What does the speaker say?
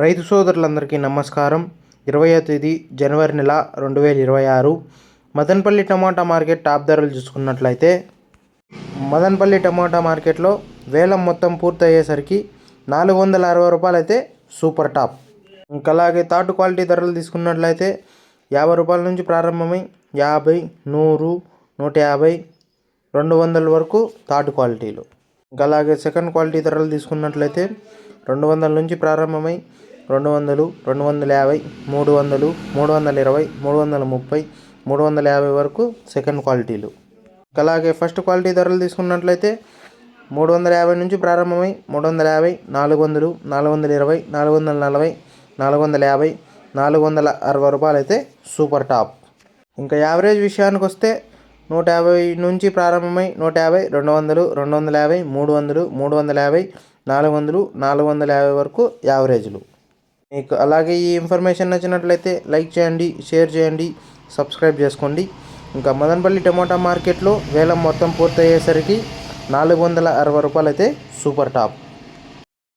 రైతు సోదరులందరికీ నమస్కారం. ఇరవయో తేదీ జనవరి నెల రెండు వేల ఇరవై ఆరు. మదనపల్లి టమాటా మార్కెట్ టాప్ ధరలు చూసుకున్నట్లయితే మదనపల్లి టమాటా మార్కెట్లో వేలం మొత్తం పూర్తయ్యేసరికి నాలుగు వందల అరవై రూపాయలు అయితే సూపర్ టాప్. ఇంకా అలాగే తాటు క్వాలిటీ ధరలు తీసుకున్నట్లయితే యాభై రూపాయల నుంచి ప్రారంభమై యాభై నూరు నూట యాభై రెండు వందల వరకు తాటు క్వాలిటీలు. ఇంకా అలాగే సెకండ్ క్వాలిటీ ధరలు తీసుకున్నట్లయితే రెండు వందల నుంచి ప్రారంభమై రెండు వందలు రెండు వందల యాభై మూడు వందలు మూడు వందల ఇరవై మూడు వందల ముప్పై మూడు వందల యాభై వరకు సెకండ్ క్వాలిటీలు. ఇంకా అలాగే ఫస్ట్ క్వాలిటీ ధరలు తీసుకున్నట్లయితే మూడు వందల యాభై నుంచి ప్రారంభమై మూడు వందల యాభై నాలుగు వందలు నాలుగు వందల ఇరవై నాలుగు వందల నలభై నాలుగు వందల యాభై నాలుగు వందల అరవై రూపాయలు అయితే సూపర్ టాప్. ఇంకా యావరేజ్ విషయానికి వస్తే నూట యాభై నుంచి ప్రారంభమై నూట యాభై రెండు వందలు రెండు వందల యాభై మూడు వందలు మూడు వందల యాభై నాలుగు వందలు నాలుగు వందల యాభై వరకు యావరేజ్లు. మీకు అలాగే ఈ ఇన్ఫర్మేషన్ నచ్చినట్లయితే లైక్ చేయండి షేర్ చేయండి సబ్స్క్రైబ్ చేసుకోండి. ఇంకా మదనపల్లి టమాటా మార్కెట్లో వేలం మొత్తం పూర్తయ్యేసరికి నాలుగు వందల అరవై రూపాయలు అయితే సూపర్ టాప్.